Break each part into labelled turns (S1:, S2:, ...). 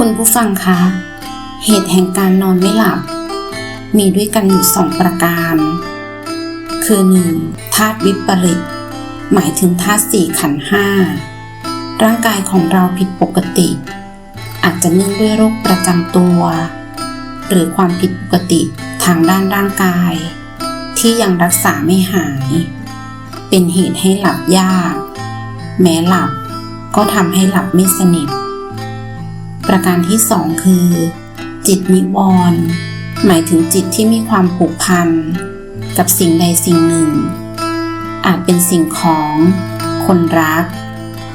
S1: คุณผู้ฟังคะ เหตุแห่งการนอนไม่หลับ มีด้วยกันอยู่สองประการ คือหนึ่งธาตุวิปริต หมายถึงธาตุสี่ขันธ์ห้า ร่างกายของเราผิดปกติ อาจจะเนื่องด้วยโรคประจำตัว หรือความผิดปกติทางด้านร่างกาย ที่ยังรักษาไม่หาย เป็นเหตุให้หลับยาก แม้หลับก็ทำให้หลับไม่สนิท ประการที่สองคือ จิตนิวรณ์หมายถึงจิตที่มีความผูกพันกับสิ่งใดสิ่งหนึ่ง อาจเป็นสิ่งของ คนรัก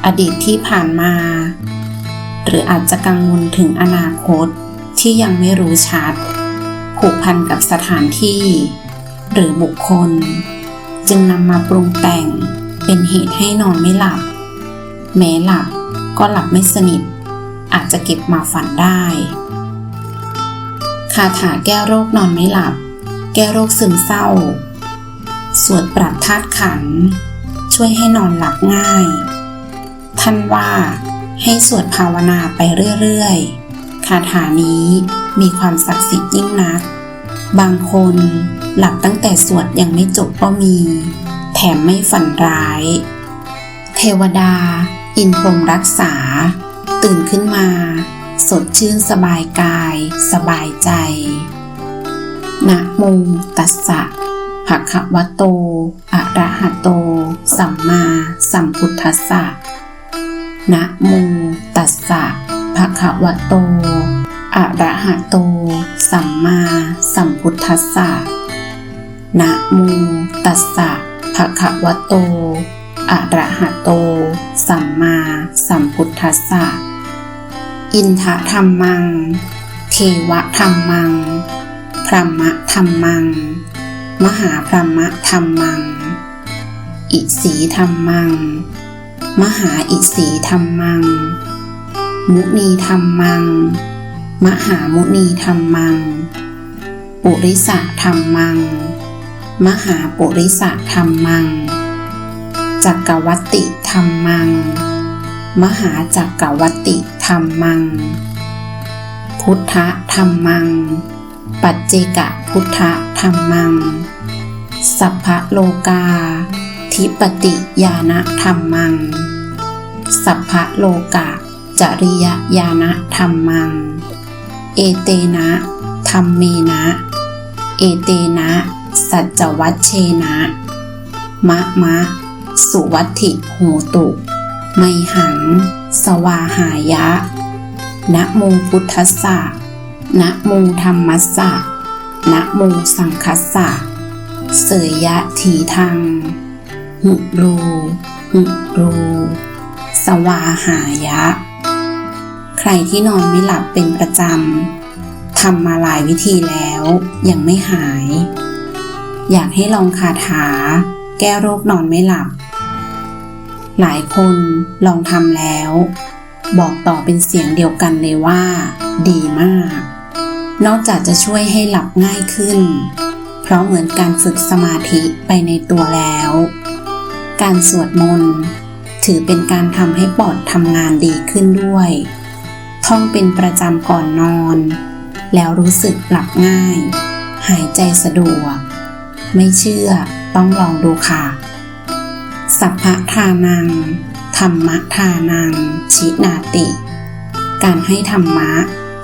S1: อดีตที่ผ่านมา หรืออาจจะกังวลถึงอนาคตที่ยังไม่รู้ชัด ผูกพันกับสถานที่ หรือบุคคล จึงนำมาปรุงแต่งเป็นเหตุให้นอนไม่หลับ แม้หลับก็หลับไม่สนิท อาจจะเก็บมาฝันได้ คาถาแก้โรคนอนไม่หลับ แก้โรคซึมเศร้า สวดปรับธาตุขัน ช่วยให้นอนหลับง่าย ท่านว่าให้สวดภาวนาไปเรื่อยๆ คาถานี้มีความศักดิ์สิทธิ์ยิ่งนัก บางคนหลับตั้งแต่สวดยังไม่จบก็มี แถมไม่ฝันร้าย เทวดา อินพรมรักษา ตื่นขึ้นมา สดชื่นสบายกาย สบายใจ นะโมตัสสะภะคะวะโต อะระหะโต สัมมาสัมพุทธัสสะ นะโมตัสสะภะคะวะโต อะระหะโต สัมมาสัมพุทธัสสะ นะโมตัสสะภะคะวะโต อะระหะโต สัมมาสัมพุทธัสสะ อินทะธรรมัง เทวะธรรมัง พรหมะธรรมัง มหาพรหมะธรรมัง อิสีธรรมัง มหาอิสีธรรมัง มุนีธรรมัง มหามุนีธรรมัง ปุริสะธรรมัง มหาปุริสะธรรมัง จักรวัติธรรมัง มหาจักรวัติธรรมัง พุทธธรรมัง ปัจเจกพุทธธรรมัง สัพพะโลกาทิปติญาณธรรมัง สัพพะโลกะจริยญาณธรรมัง เอเตนะธรรมเมนะ เอเตนะ สัจจวัชเชนะ มะมะ สุวัติโหตุ ไมหัง สวาหายะ นะโมพุทธัสสะ นะโมธรรมัสสะ นะโมสังคัสสะ เสยยะทีทัง หุรูหุรูสวาหายะ ใครที่นอนไม่หลับเป็นประจำทำมาหลายวิธีแล้วยังไม่หาย อยากให้ลองคาถาแก้โรคนอนไม่หลับ หลายคนลองทำแล้ว บอกต่อเป็นเสียงเดียวกันเลยว่า ดีมาก นอกจากจะช่วยให้หลับง่ายขึ้น เพราะเหมือนการฝึกสมาธิไปในตัวแล้ว การสวดมนต์ถือเป็นการทำให้ปอดทำงานดีขึ้นด้วย ท่องเป็นประจำก่อนนอน แล้วรู้สึกหลับง่าย หายใจสะดวก ไม่เชื่อต้องลองดูค่ะ สัพพะทานัง ธรรมะทานัง ชินาติ การให้ธรรมะ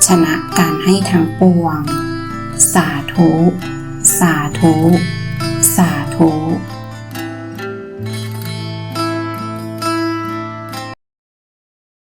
S1: ชนะการให้ทั้งปวง สาธุ สาธุ สาธุ